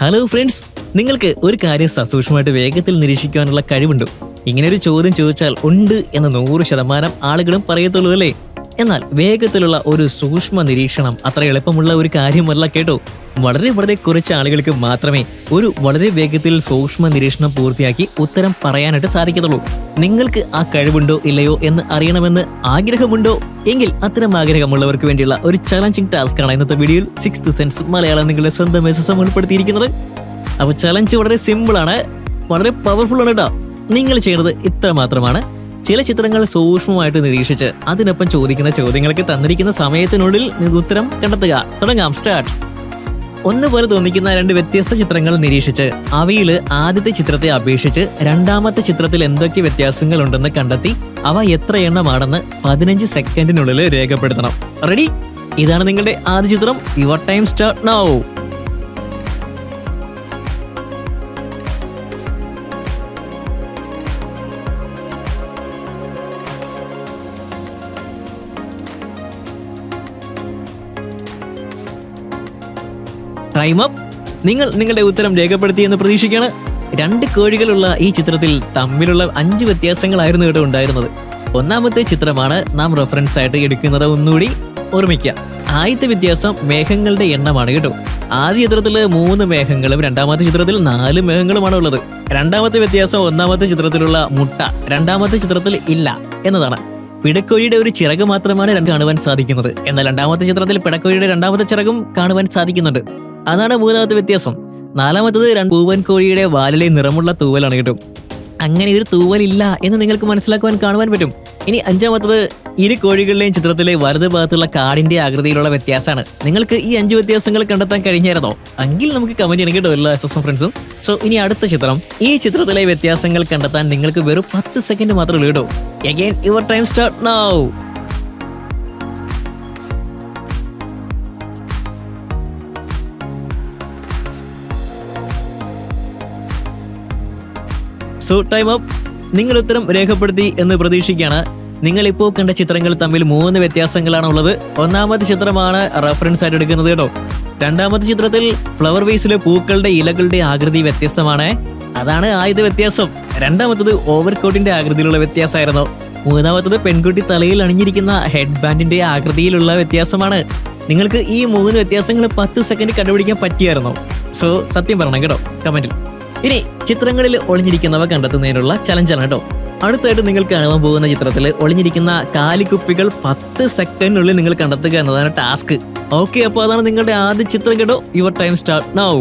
Hello friends നിങ്ങൾക്ക് ഒരു കാര്യം സസൂക്ഷ്മമായിട്ട് വേഗത്തിൽ നിരീക്ഷിക്കാനുള്ള കഴിവുണ്ടോ. ഇങ്ങനെ ഒരു ചോദ്യം ചോദിച്ചാൽ ഉണ്ട് എന്ന് നൂറ് ശതമാനം ആളുകളും പറയത്തുള്ളൂ അല്ലേ? എന്നാൽ വേഗത്തിലുള്ള ഒരു സൂക്ഷ്മ നിരീക്ഷണം അത്ര എളുപ്പമുള്ള ഒരു കാര്യമല്ല കേട്ടോ. വളരെ വളരെ കുറച്ച് ആളുകൾക്ക് മാത്രമേ ഒരു വളരെ വേഗത്തിൽ സൂക്ഷ്മ നിരീക്ഷണം പൂർത്തിയാക്കി ഉത്തരം പറയാനായിട്ട് സാധിക്കത്തുള്ളൂ. നിങ്ങൾക്ക് ആ കഴിവുണ്ടോ ഇല്ലയോ എന്ന് അറിയണമെന്ന് ആഗ്രഹമുണ്ടോ? എങ്കിൽ അത്തരം ആഗ്രഹമുള്ളവർക്ക് വേണ്ടിയുള്ള ഒരു ചലഞ്ചിങ് ടാസ്ക് ആണ് ഇന്നത്തെ വീഡിയോയിൽ സിക്സ് സെൻസ് മലയാളം നിങ്ങളുടെ സ്വന്തം മെസ്സസം ഉൾപ്പെടുത്തിയിരിക്കുന്നത്. അപ്പോൾ ചലഞ്ച് വളരെ സിമ്പിൾ ആണ് വളരെ പവർഫുൾ ആണ് കേട്ടോ. നിങ്ങൾ ചെയ്യുന്നത് ഇത്ര മാത്രമാണ്. ചില ചിത്രങ്ങൾ സൂക്ഷ്മമായിട്ട് നിരീക്ഷിച്ച് അതിനൊപ്പം ചോദിക്കുന്ന ചോദ്യങ്ങൾക്ക് തന്നിരിക്കുന്ന സമയത്തിനുള്ളിൽ ഉത്തരം കണ്ടെത്തുക. തുടങ്ങാം സ്റ്റാർട്ട് ഒന്നുപോലെ തോന്നിക്കുന്ന രണ്ട് വ്യത്യസ്ത ചിത്രങ്ങൾ നിരീക്ഷിച്ച് അവയിൽ ആദ്യത്തെ ചിത്രത്തെ അപേക്ഷിച്ച് രണ്ടാമത്തെ ചിത്രത്തിൽ എന്തൊക്കെ വ്യത്യാസങ്ങൾ ഉണ്ടെന്ന് കണ്ടെത്തി അവ എത്ര എണ്ണമാണെന്ന് പതിനഞ്ച് സെക്കൻഡിനുള്ളിൽ രേഖപ്പെടുത്തണം. റെഡി ഇതാണ് നിങ്ങളുടെ ആദ്യ ചിത്രം. Your time start now time up. നിങ്ങൾ നിങ്ങളുടെ ഉത്തരം രേഖപ്പെടുത്തിയെന്ന് പ്രതീക്ഷിക്കുകയാണ്. രണ്ട് കോഴികളുള്ള ഈ ചിത്രത്തിൽ തമ്മിലുള്ള അഞ്ച് വ്യത്യാസങ്ങളായിരുന്നു ഇവിടെ ഉണ്ടായിരുന്നത്. ഒന്നാമത്തെ ചിത്രമാണ് നാം റെഫറൻസ് ആയിട്ട് എടുക്കുന്നത് ഒന്നുകൂടി ഓർമ്മിക്കുക. ആദ്യത്തെ വ്യത്യാസം മേഘങ്ങളുടെ എണ്ണമാണ് കേട്ടോ. ആദ്യ ചിത്രത്തിൽ മൂന്ന് മേഘങ്ങളും രണ്ടാമത്തെ ചിത്രത്തിൽ നാല് മേഘങ്ങളുമാണ് ഉള്ളത്. രണ്ടാമത്തെ വ്യത്യാസം ഒന്നാമത്തെ ചിത്രത്തിലുള്ള മുട്ട രണ്ടാമത്തെ ചിത്രത്തിൽ ഇല്ല എന്നതാണ്. പിടക്കോഴിയുടെ ഒരു ചിറക് മാത്രമാണ് കാണുവാൻ സാധിക്കുന്നത്. എന്നാൽ രണ്ടാമത്തെ ചിത്രത്തിൽ പിടക്കോഴിയുടെ രണ്ടാമത്തെ ചിറകും കാണുവാൻ സാധിക്കുന്നുണ്ട്. അതാണ് മൂന്നാമത്തെ വ്യത്യാസം. നാലാമത്തത് രണ്ട് പൂവൻ കോഴിയുടെ വാലിലെ നിറമുള്ള തൂവലാണ് കേട്ടോ. അങ്ങനെ ഒരു തൂവലില്ല എന്ന് നിങ്ങൾക്ക് മനസ്സിലാക്കുവാൻ കാണുവാൻ പറ്റും. ഇനി അഞ്ചാമത്തത് ഇരു കോഴികളുടെയും ചിത്രത്തിലെ വലത് ഭാഗത്തുള്ള കാടിന്റെ ആകൃതിയിലുള്ള വ്യത്യാസമാണ്. നിങ്ങൾക്ക് ഈ അഞ്ച് വ്യത്യാസങ്ങൾ കണ്ടെത്താൻ കഴിഞ്ഞായിരുന്നോ? എങ്കിൽ നമുക്ക് കമന്റ് ചെയ്യണം കേട്ടോ എല്ലാ എസ് എസ് ഫ്രണ്ട്സും സോ ഇനി അടുത്ത ചിത്രം. ഈ ചിത്രത്തിലെ വ്യത്യാസങ്ങൾ കണ്ടെത്താൻ നിങ്ങൾക്ക് വെറും പത്ത് സെക്കൻഡ് മാത്രമേ ഉള്ളൂ കേട്ടോ. Again your time start now so time up നിങ്ങൾ ഉത്തരം രേഖപ്പെടുത്തി എന്ന് പ്രതീക്ഷിക്കുകയാണ്. നിങ്ങൾ ഇപ്പോൾ കണ്ട ചിത്രങ്ങൾ തമ്മിൽ മൂന്ന് വ്യത്യാസങ്ങളാണ് ഉള്ളത് ഒന്നാമത്തെ ചിത്രമാണ് റെഫറൻസ് ആയിട്ട് എടുക്കുന്നത് കേട്ടോ. രണ്ടാമത്തെ ചിത്രത്തിൽ ഫ്ലവർ വേസിലെ പൂക്കളുടെ ഇലകളുടെ ആകൃതി വ്യത്യസ്തമാണ്. അതാണ് ആദ്യത്തെ വ്യത്യാസം. രണ്ടാമത്തത് ഓവർ കോട്ടിന്റെ ആകൃതിയിലുള്ള വ്യത്യാസമായിരുന്നു. മൂന്നാമത്തത് പെൺകുട്ടി തലയിൽ അണിഞ്ഞിരിക്കുന്ന ഹെഡ് ബാൻഡിന്റെ ആകൃതിയിലുള്ള വ്യത്യാസമാണ്. നിങ്ങൾക്ക് ഈ മൂന്ന് വ്യത്യാസങ്ങൾ പത്ത് സെക്കൻഡ് കണ്ടുപിടിക്കാൻ പറ്റിയായിരുന്നോ. സോ സത്യം പറയണം കേട്ടോ കമന്റിൽ ഇനി ചിത്രങ്ങളിൽ ഒളിഞ്ഞിരിക്കുന്നവ കണ്ടെത്തുന്നതിനുള്ള ചലഞ്ചാണ് കേട്ടോ. അടുത്തായിട്ട് നിങ്ങൾ കാണാൻ പോകുന്ന ചിത്രത്തിൽ ഒളിഞ്ഞിരിക്കുന്ന കാലിക്കുപ്പികൾ പത്ത് സെക്കൻഡിനുള്ളിൽ നിങ്ങൾ കണ്ടെത്തുക എന്നതാണ് ടാസ്ക് ഓക്കെ അപ്പോൾ അതാണ് നിങ്ങളുടെ ആദ്യ ചിത്രം കേട്ടോ. Your time start now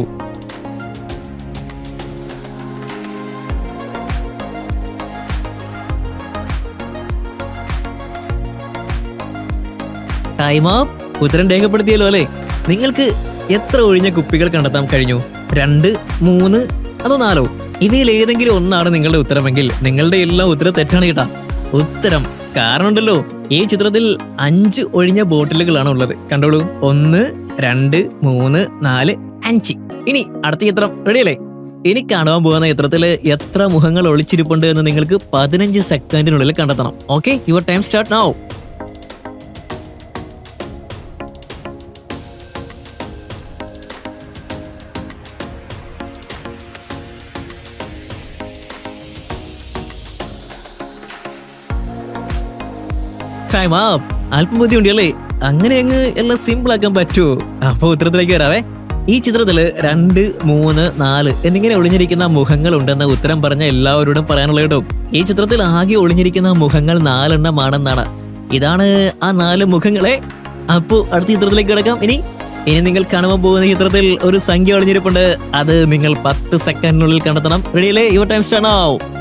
time up ഉത്തരം രേഖപ്പെടുത്തിയല്ലോ അല്ലേ? നിങ്ങൾക്ക് എത്ര ഒഴിഞ്ഞ കുപ്പികൾ കണ്ടെത്താൻ കഴിഞ്ഞു? രണ്ട് മൂന്ന് അതോ നാലോ ഇവയിൽ ഏതെങ്കിലും ഒന്നാണ് നിങ്ങളുടെ ഉത്തരമെങ്കിൽ നിങ്ങളുടെ എല്ലാ ഉത്തരം തെറ്റാണ് കേട്ടാ. ഉത്തരം കാരണമുണ്ടല്ലോ. ഈ ചിത്രത്തിൽ അഞ്ച് ഒഴിഞ്ഞ ബോട്ടിലുകളാണ് ഉള്ളത്. കണ്ടോളൂ. ഒന്ന് രണ്ട് മൂന്ന് നാല് അഞ്ച്. ഇനി അടുത്ത ചിത്രം. റെഡിയല്ലേ ഇനി കാണുവാൻ പോകുന്ന ചിത്രത്തിൽ എത്ര മുഖങ്ങൾ ഒളിച്ചിരിപ്പുണ്ട് എന്ന് നിങ്ങൾക്ക് പതിനഞ്ച് സെക്കൻഡിനുള്ളിൽ കണ്ടെത്തണം. Okay your time start now time up അല്പം ബുദ്ധിയുണ്ട് അല്ലേ അങ്ങനെ അങ്ങ് എല്ലാം സിമ്പിൾ ആക്കാൻ പറ്റുമോ അപ്പൊ ഉത്തരത്തിലേക്ക് വരാവേ. ഈ ചിത്രത്തിൽ രണ്ട് മൂന്ന് നാല് എന്നിങ്ങനെ ഒളിഞ്ഞിരിക്കുന്ന മുഖങ്ങൾ ഉണ്ടെന്ന ഉത്തരം പറഞ്ഞ എല്ലാവരോടും പറയാനുള്ള കേട്ടോ. ഈ ചിത്രത്തിൽ ആകെ ഒളിഞ്ഞിരിക്കുന്ന മുഖങ്ങൾ നാലെണ്ണമാണെന്നാണ്. ഇതാണ് ആ നാല് മുഖങ്ങളെ. അപ്പോൾ അടുത്ത ചിത്രത്തിലേക്ക് കിടക്കാം. ഇനി ഇനി നിങ്ങൾ കാണുമ്പോൾ പോകുന്ന ചിത്രത്തിൽ ഒരു സംഖ്യ ഒളിഞ്ഞിരിപ്പുണ്ട്. അത് നിങ്ങൾ പത്ത് സെക്കൻഡിനുള്ളിൽ കണ്ടെത്തണം. റെഡിയല്ലേ യുവർ ടൈം സ്റ്റാർട്ട് ആവും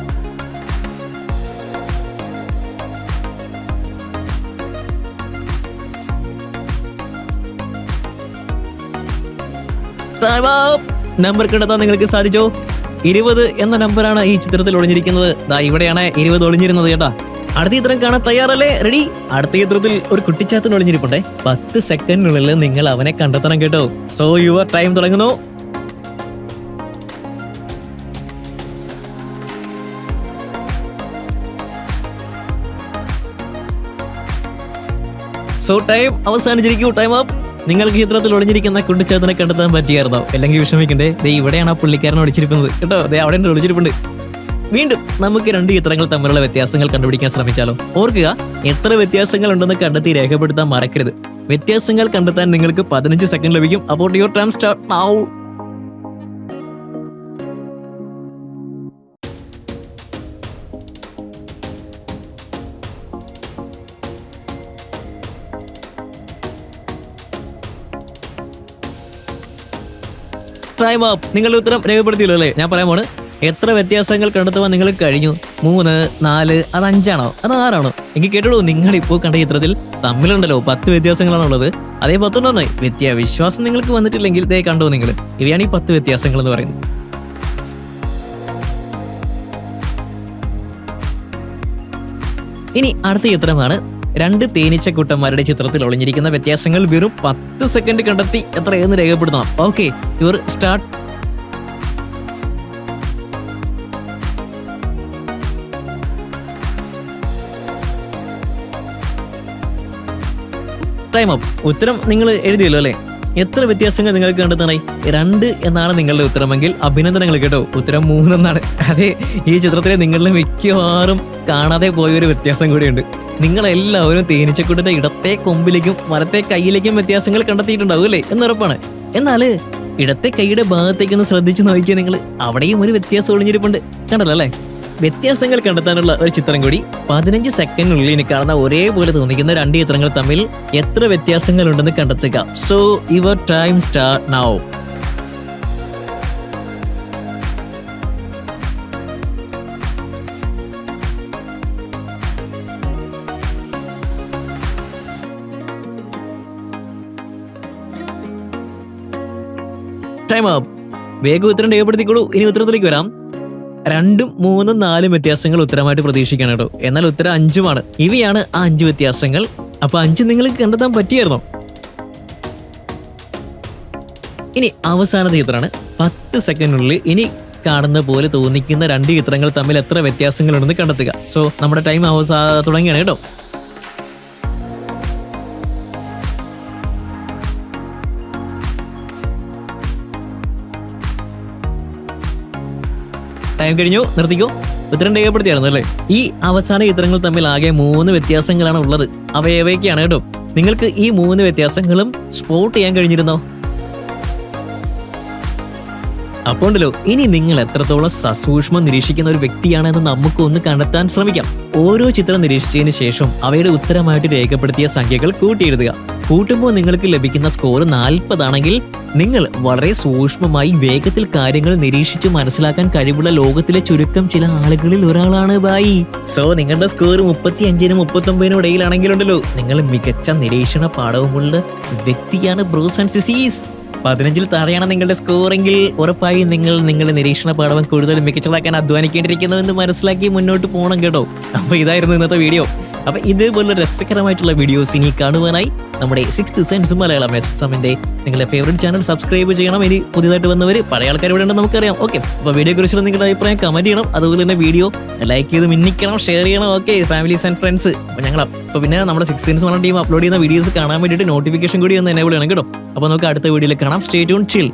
നമ്പർ കണ്ടെത്താൻ നിങ്ങൾക്ക് സാധിച്ചോ? ഇരുപത് എന്ന നമ്പറാണ് ഈ ചിത്രത്തിൽ ഒളിഞ്ഞിരിക്കുന്നത്. ദാ ഇവിടെയാണ് ഇരുപത് ഒളിഞ്ഞിരുന്നത് ചേട്ടാ അടുത്ത ചിത്രം കാണാൻ തയ്യാറല്ലേ? റെഡി അടുത്ത ചിത്രത്തിൽ ഒരു കുട്ടിച്ചാത്തൻ ഒളിഞ്ഞിരിപ്പുണ്ടേ. പത്ത് സെക്കൻഡിനുള്ളിൽ നിങ്ങൾ അവനെ കണ്ടെത്തണം കേട്ടോ. സോ യുവർ ടൈം തുടങ്ങുന്നു. സോ ടൈം അവസാനിച്ചിരിക്കൂ. ടൈം അപ്പ് നിങ്ങൾക്ക് ചിത്രത്തിൽ ഒളിഞ്ഞിരിക്കുന്ന കുട്ടിച്ചാത്തനെ കണ്ടെത്താൻ പറ്റിയായിരുന്നോ? അല്ലെങ്കിൽ വിഷമിക്കണ്ടേ? ദേ ഇവിടെയാണ് ആ പുള്ളിക്കാരൻ ഒളിച്ചിരിക്കുന്നത്. കേട്ടോ ദേ അവിടെ ഒളിച്ചിരിപ്പുണ്ട്. വീണ്ടും നമുക്ക് രണ്ട് ചിത്രങ്ങൾ തമ്മിലുള്ള വ്യത്യാസങ്ങൾ കണ്ടുപിടിക്കാൻ ശ്രമിച്ചാലോ? ഓർക്കുക എത്ര വ്യത്യാസങ്ങൾ ഉണ്ടെന്ന് കണ്ടെത്തി രേഖപ്പെടുത്താൻ മറക്കരുത്. വ്യത്യാസങ്ങൾ കണ്ടെത്താൻ നിങ്ങൾക്ക് പതിനഞ്ച് സെക്കൻഡ് ലഭിക്കും. അപ്പോൾ your time start now time up നിങ്ങളുടെ ഉത്തരം രേഖപ്പെടുത്തിയല്ലോ അല്ലേ? ഞാൻ പറയാൻ പോണ് എത്ര വ്യത്യാസങ്ങൾ കണ്ടെത്തുവാൻ നിങ്ങൾ കഴിഞ്ഞു? മൂന്ന് നാല് അത് അഞ്ചാണോ? അത് ആറാണോ? എനിക്ക് കേട്ടോളൂ നിങ്ങൾ ഇപ്പോൾ കണ്ട ചിത്രത്തിൽ തമ്മിലുണ്ടല്ലോ പത്ത് വ്യത്യാസങ്ങളാണുള്ളത്. അതേ പത്തൊന്നൊന്ന് വ്യത്യാ വിശ്വാസം നിങ്ങൾക്ക് വന്നിട്ടില്ലെങ്കിൽ ദേ കണ്ടോ നിങ്ങൾ. ഇവയാണ് ഈ പത്ത് വ്യത്യാസങ്ങൾ എന്ന് പറയുന്നത്. ഇനി അടുത്ത ചിത്രമാണ് രണ്ട് തേനീച്ചക്കൂട്ടന്മാരുടെ ചിത്രത്തിൽ ഒളിഞ്ഞിരിക്കുന്ന വ്യത്യാസങ്ങൾ വെറും പത്ത് സെക്കൻഡ് കണ്ടെത്തി എത്രയെന്ന് രേഖപ്പെടുത്തണം. Okay your start time up ഉത്തരം നിങ്ങൾ എഴുതിയല്ലോ അല്ലേ? എത്ര വ്യത്യാസങ്ങൾ നിങ്ങൾക്ക് കണ്ടെത്തണേ? രണ്ട് എന്നാണ് നിങ്ങളുടെ ഉത്തരമെങ്കിൽ അഭിനന്ദനങ്ങൾ കേട്ടോ. ഉത്തരം മൂന്നെന്നാണ്. അതെ ഈ ചിത്രത്തിലെ നിങ്ങളുടെ മിക്കവാറും കാണാതെ പോയ ഒരു വ്യത്യാസം കൂടിയുണ്ട്. നിങ്ങളെല്ലാവരും തേനീച്ചക്കുട്ടിന്റെ ഇടത്തെ കൊമ്പിലേക്കും വലത്തെ കൈയിലേക്കും വ്യത്യാസങ്ങൾ കണ്ടെത്തിയിട്ടുണ്ടാവും അല്ലേ? എന്നുറപ്പാണ് എന്നാൽ ഇടത്തെ കൈയുടെ ഭാഗത്തേക്കൊന്ന് ശ്രദ്ധിച്ച് നോക്കിയാൽ നിങ്ങൾ അവിടെയും ഒരു വ്യത്യാസം ഒളിഞ്ഞിരിപ്പുണ്ട്. കണ്ടല്ലോ അല്ലേ? വ്യത്യാസങ്ങൾ കണ്ടെത്താനുള്ള ഒരു ചിത്രം കൂടി. പതിനഞ്ച് സെക്കൻഡിനുള്ളിൽ ഇനി കാണുന്ന ഒരേപോലെ തോന്നിക്കുന്ന രണ്ട് ചിത്രങ്ങൾ തമ്മിൽ എത്ര വ്യത്യാസങ്ങൾ ഉണ്ടെന്ന് കണ്ടെത്തുക. So your time start now time up വേഗം ഉത്തരം രേഖപ്പെടുത്തിക്കോളൂ. ഇനി ഉത്തരത്തിലേക്ക് വരാം. രണ്ടും മൂന്നും നാലും വ്യത്യാസങ്ങൾ ഉത്തരമായിട്ട് പ്രതീക്ഷിക്കണം കേട്ടോ. എന്നാൽ ഉത്തരം അഞ്ചുമാണ്. ഇവയാണ് ആ അഞ്ച് വ്യത്യാസങ്ങൾ. അപ്പൊ അഞ്ച് നിങ്ങൾക്ക് കണ്ടെത്താൻ പറ്റിയായിരുന്നോ? ഇനി അവസാന ചിത്രമാണ്. പത്ത് സെക്കൻഡിനുള്ളിൽ ഇനി കാണുന്ന പോലെ തോന്നിക്കുന്ന രണ്ട് ചിത്രങ്ങൾ തമ്മിൽ എത്ര വ്യത്യാസങ്ങളുണ്ടെന്ന് കണ്ടെത്തുക. സോ നമ്മുടെ ടൈം അവസാ തുടങ്ങിയാണ് കേട്ടോ. ടൈം കഴിഞ്ഞു. നിർത്തിക്കോ. ഉത്തരം രേഖപ്പെടുത്തിയായിരുന്നു അല്ലേ? ഈ അവസാന ചിത്രങ്ങൾ തമ്മിൽ ആകെ മൂന്ന് വ്യത്യാസങ്ങളാണ് ഉള്ളത്. അവയവയ്ക്കാണ് കേട്ടോ? നിങ്ങൾക്ക് ഈ മൂന്ന് വ്യത്യാസങ്ങളും സ്പോട്ട് ചെയ്യാൻ കഴിഞ്ഞിരുന്നോ? അപ്പോണ്ടല്ലോ ഇനി നിങ്ങൾ എത്രത്തോളം സസൂക്ഷ്മം നിരീക്ഷിക്കുന്ന ഒരു വ്യക്തിയാണെന്ന് നമുക്ക് ഒന്ന് കണ്ടെത്താൻ ശ്രമിക്കാം. ഓരോ ചിത്രം നിരീക്ഷിച്ചതിന് ശേഷം അവയുടെ ഉത്തരമായിട്ട് രേഖപ്പെടുത്തിയ സംഖ്യകൾ കൂട്ടിയെഴുതുക. കൂട്ടുമ്പോൾ നിങ്ങൾക്ക് ലഭിക്കുന്ന സ്കോർ നാൽപ്പതാണെങ്കിൽ നിങ്ങൾ വളരെ സൂക്ഷ്മമായി വേഗത്തിൽ കാര്യങ്ങൾ നിരീക്ഷിച്ച് മനസ്സിലാക്കാൻ കഴിവുള്ള ലോകത്തിലെ ചുരുക്കം ചില ആളുകളിൽ ഒരാളാണ് ബായി. സോ നിങ്ങളുടെ സ്കോർ മുപ്പത്തി അഞ്ചിനും മുപ്പത്തി ഒമ്പതിനും ഇടയിലാണെങ്കിലുണ്ടല്ലോ. നിങ്ങൾ മികച്ച നിരീക്ഷണ പാഠവുമുള്ള വ്യക്തിയാണ് ബ്രൂസ് ആൻഡ് സിസീസ്. പതിനഞ്ചിൽ താഴെയാണ് നിങ്ങളുടെ സ്കോറെങ്കിൽ ഉറപ്പായും നിങ്ങൾ നിങ്ങളുടെ നിരീക്ഷണ പാഠവും കൂടുതൽ മികച്ചതാക്കാൻ അധ്വാനിക്കേണ്ടിയിരിക്കുന്നു എന്ന് മനസ്സിലാക്കി മുന്നോട്ട് പോകണം കേട്ടോ. അപ്പോൾ ഇതായിരുന്നു ഇന്നത്തെ വീഡിയോ അപ്പൊ ഇതേപോലെ രസകരമായിട്ടുള്ള വീഡിയോസ് ഇനി കാണുവാനായി നമ്മുടെ six sense Malayalam S S എമ്മിന്റെ നിങ്ങളുടെ ഫേവറേറ്റ് ചാനൽ സബ്സ്ക്രൈബ് ചെയ്യണം. ഇനി പുതിയതായിട്ട് വന്നവർ പഴയ ആൾക്കാർ ഇവിടെ ഉണ്ടെന്ന് നമുക്കറിയാം. ഓക്കെ അപ്പൊ വീഡിയോ കുറിച്ചുള്ള നിങ്ങളുടെ അഭിപ്രായം കമന്റ് ചെയ്യണം. അതുപോലെ തന്നെ വീഡിയോ ലൈക്ക് ചെയ്ത് മിന്നിക്കണം ഷെയർ ചെയ്യണം. ഓക്കെ ഫാമിലീസ് ആൻഡ് ഫ്രണ്ട്സ് അപ്പൊ ഞങ്ങൾ അപ്പൊ പിന്നെ നമ്മുടെ six sense Malayalam team upload ചെയ്യുന്ന വീഡിയോസ് കാണാൻ വേണ്ടിയിട്ട് നോട്ടിഫിക്കേഷൻ കൂടി ഒന്ന് എനേബിൾ ചെയ്യണം കേട്ടോ. അപ്പൊ നമുക്ക് അടുത്ത വീഡിയോയിൽ കാണാം. സ്റ്റേ ട്യൂൺ ചിൽ